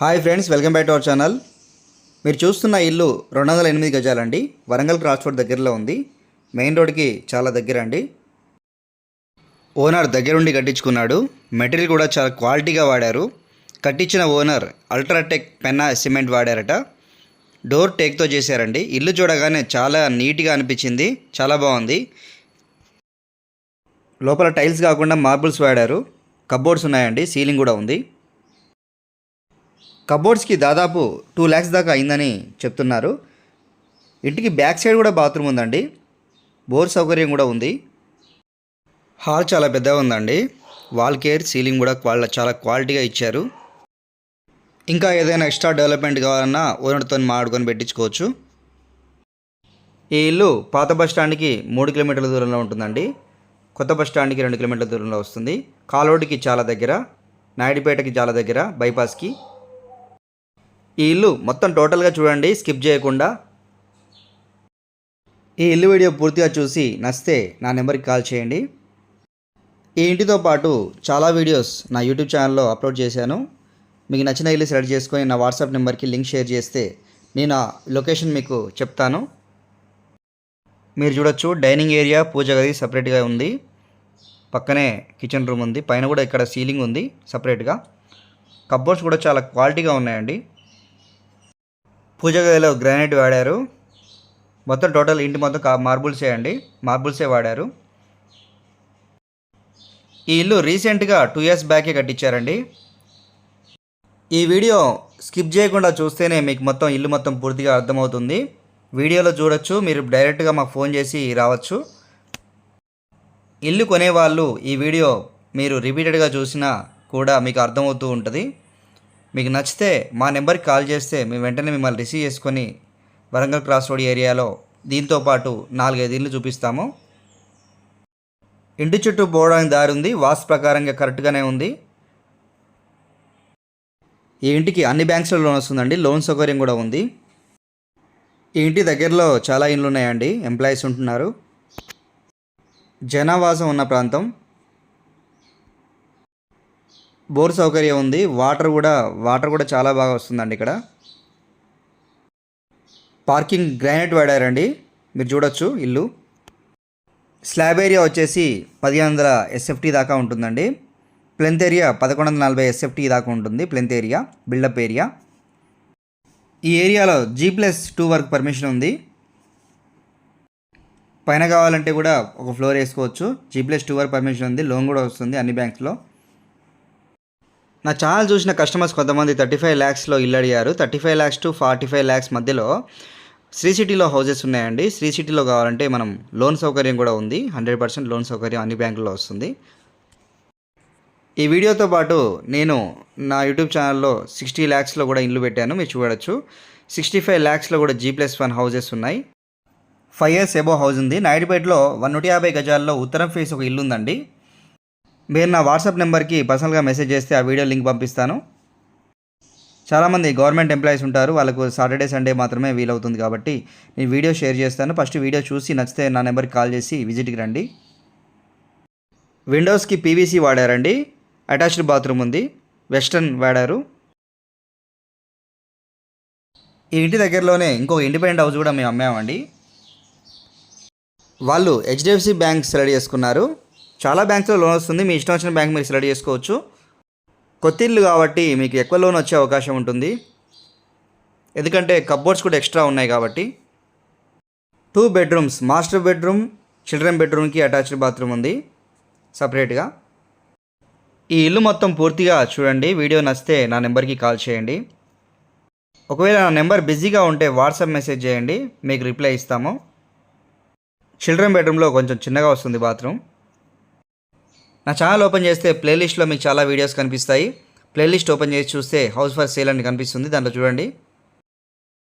Hi friends welcome back to our channel. మీరు చూస్తున్న ఇల్లు రెండు వందల ఎనిమిది గజాలండి. వరంగల్ క్రాస్ రోడ్ దగ్గరలో ఉంది. మెయిన్ రోడ్కి చాలా దగ్గర అండి ఓనర్ దగ్గరుండి కట్టించుకున్నాడు. మెటీరియల్ కూడా చాలా క్వాలిటీగా వాడారు. కట్టించిన ఓనర్ అల్ట్రాటెక్ పెన్నా సిమెంట్ వాడారట. డోర్ టేక్తో చేశారండి. ఇల్లు చూడగానే చాలా నీట్గా అనిపించింది. చాలా బాగుంది. లోపల టైల్స్ కాకుండా మార్బుల్స్ వాడారు. కబోర్డ్స్ ఉన్నాయండి. సీలింగ్ కూడా ఉంది. కబోర్డ్స్కి దాదాపు టూ ల్యాక్స్ దాకా అయిందని చెప్తున్నారు. ఇంటికి బ్యాక్ సైడ్ కూడా బాత్రూమ్ ఉందండి. బోర్ సౌకర్యం కూడా ఉంది. హాల్ చాలా పెద్దగా ఉందండి. వాల్ కేర్ సీలింగ్ కూడా వాళ్ళ చాలా క్వాలిటీగా ఇచ్చారు. ఇంకా ఏదైనా ఎక్స్ట్రా డెవలప్మెంట్ కావాలన్నా ఓనర్తో మాడుకొని పెట్టించుకోవచ్చు. ఈ ఇల్లు పాత బస్ స్టాండ్కి మూడు కిలోమీటర్ల దూరంలో ఉంటుందండి. కొత్త బస్ స్టాండ్కి రెండు కిలోమీటర్ల దూరంలో వస్తుంది. కాలోడికి చాలా దగ్గర. నాయుడుపేటకి చాలా దగ్గర. బైపాస్కి. ఈ ఇల్లు మొత్తం టోటల్గా చూడండి స్కిప్ చేయకుండా. ఈ ఇల్లు వీడియో పూర్తిగా చూసి నచ్చితే నా నెంబర్కి కాల్ చేయండి. ఈ ఇంటితో పాటు చాలా వీడియోస్ నా యూట్యూబ్ ఛానల్లో అప్లోడ్ చేశాను. మీకు నచ్చిన ఇల్లు సెలెక్ట్ చేసుకొని నా వాట్సాప్ నెంబర్కి లింక్ షేర్ చేస్తే నేను ఆ లొకేషన్ మీకు చెప్తాను. మీరు చూడొచ్చు డైనింగ్ ఏరియా పూజ గది సపరేట్గా ఉంది. పక్కనే కిచెన్ రూమ్ ఉంది. పైన కూడా ఇక్కడ సీలింగ్ ఉంది సపరేట్గా కబోర్డ్స్ కూడా చాలా క్వాలిటీగా ఉన్నాయండి. పూజ గదిలో గ్రానైట్ వాడారు. మొత్తం టోటల్ ఇంటి మొత్తం కా మార్బుల్సే అండి? మార్బుల్సే వాడారు. ఈ ఇల్లు రీసెంట్గా టూ ఇయర్స్ బ్యాకే కట్టించారండి. ఈ వీడియో స్కిప్ చేయకుండా చూస్తేనే మీకు మొత్తం ఇల్లు మొత్తం పూర్తిగా అర్థమవుతుంది. వీడియోలో చూడొచ్చు మీరు డైరెక్ట్గా మాకు ఫోన్ చేసి రావచ్చు. ఇల్లు కొనేవాళ్ళు ఈ వీడియో మీరు రిపీటెడ్గా చూసినా కూడా మీకు అర్థమవుతూ ఉంటుంది. మీకు నచ్చితే మా నెంబర్కి కాల్ చేస్తే మేము వెంటనే మిమ్మల్ని రిసీవ్ చేసుకొని వరంగల్ క్రాస్ రోడ్ ఏరియాలో దీంతో పాటు నాలుగైదు ఇల్లు చూపిస్తాము. ఇంటి చుట్టూ పోవడానికి దారి ఉంది వాస్తు ప్రకారంగా కరెక్ట్గానే ఉంది. ఈ ఇంటికి అన్ని బ్యాంక్స్లో లోన్ వస్తుందండి లోన్ సౌకర్యం కూడా ఉంది. ఈ ఇంటి దగ్గరలో చాలా ఇండ్లు ఉన్నాయండి ఎంప్లాయీస్ ఉంటున్నారు. జనావాసం ఉన్న ప్రాంతం. బోర్ సౌకర్యం ఉంది. వాటర్ కూడా వాటర్ కూడా చాలా బాగా వస్తుందండి ఇక్కడ. పార్కింగ్ గ్రానైట్ వాడారండి. మీరు చూడొచ్చు ఇల్లు. స్లాబ్ ఏరియా వచ్చేసి పదిహేను వందల ఎస్ఎఫ్టీ దాకా ఉంటుందండి. ప్లెంత్ ఏరియా పదకొండు వందల నలభై ఎస్ఎఫ్టీ దాకా ఉంటుంది. Plinth area built up area. ఈ ఏరియాలో జీ ప్లస్ టూ వరకు పర్మిషన్ ఉంది. పైన కావాలంటే కూడా ఒక ఫ్లోర్ వేసుకోవచ్చు. జీ ప్లస్ టూ వరకు పర్మిషన్ ఉంది. లోన్ కూడా వస్తుంది అన్ని బ్యాంక్స్లో. నా ఛానల్ చూసిన కస్టమర్స్ కొంతమంది థర్టీ ఫైవ్ ల్యాక్స్లో ఇల్లు అడిగారు. Thirty five lakhs to forty five lakhs మధ్యలో శ్రీ సిటీలో హౌసెస్ ఉన్నాయండి. శ్రీ సిటీలో కావాలంటే మనం లోన్ సౌకర్యం కూడా ఉంది. హండ్రెడ్ పర్సెంట్ లోన్ సౌకర్యం అన్ని బ్యాంకుల్లో వస్తుంది. ఈ వీడియోతో పాటు నేను నా యూట్యూబ్ ఛానల్లో సిక్స్టీ ల్యాక్స్లో కూడా ఇల్లు పెట్టాను. మీరు చూడొచ్చు. సిక్స్టీ ఫైవ్ ల్యాక్స్లో కూడా జీ ప్లస్ వన్ హౌజెస్ ఉన్నాయి. ఫైవ్ ఇయర్స్ ఎబో హౌస్ ఉంది. నాయుడుపేటలో వన్ నూట యాభై గజాల్లో ఉత్తరం ఫేస్ ఒక ఇల్లు ఉందండి. మీరు నా వాట్సాప్ నెంబర్కి పర్సనల్గా మెసేజ్ చేస్తే ఆ వీడియో లింక్ పంపిస్తాను. చాలామంది గవర్నమెంట్ ఎంప్లాయీస్ ఉంటారు వాళ్ళకు సాటర్డే సండే మాత్రమే వీలవుతుంది కాబట్టి నేను వీడియో షేర్ చేస్తాను. ఫస్ట్ వీడియో చూసి నచ్చితే నా నెంబర్కి కాల్ చేసి విజిట్కి రండి. విండోస్కి పీవీసీ వాడారండి. అటాచ్డ్ బాత్రూమ్ ఉంది. వెస్టర్న్ వాడారు. ఈ ఇంటి దగ్గరలోనే ఇంకో ఇండిపెండెంట్ హౌస్ కూడా మేము అమ్మామండి. వాళ్ళు హెచ్డిఎఫ్సి బ్యాంక్ సెలెక్ట్ చేసుకున్నారు. చాలా బ్యాంక్స్లో లోన్ వస్తుంది. మీ ఇష్టం వచ్చిన బ్యాంక్ మీరు సెలెక్ట్ చేసుకోవచ్చు. కొత్త ఇల్లు కాబట్టి మీకు ఎక్కువ లోన్ వచ్చే అవకాశం ఉంటుంది. ఎందుకంటే కబోర్డ్స్ కూడా ఎక్స్ట్రా ఉన్నాయి కాబట్టి. Two bedrooms master bedroom children బెడ్రూమ్కి అటాచ్డ్ బాత్రూమ్ ఉంది సపరేట్గా. ఈ ఇల్లు మొత్తం పూర్తిగా చూడండి. వీడియో నచ్చితే నా నెంబర్కి కాల్ చేయండి. ఒకవేళ నా నెంబర్ బిజీగా ఉంటే వాట్సాప్ మెసేజ్ చేయండి. మీకు రిప్లై ఇస్తాము. చిల్డ్రన్ బెడ్రూమ్లో కొంచెం చిన్నగా వస్తుంది బాత్రూమ్. నా ఛానల్ ఓపెన్ చేస్తే ప్లేలిస్ట్లో మీకు చాలా వీడియోస్ కనిపిస్తాయి. ప్లేలిస్ట్ ఓపెన్ చేసి చూస్తే హౌస్ ఫర్ సేల్ అని కనిపిస్తుంది. దాంట్లో చూడండి.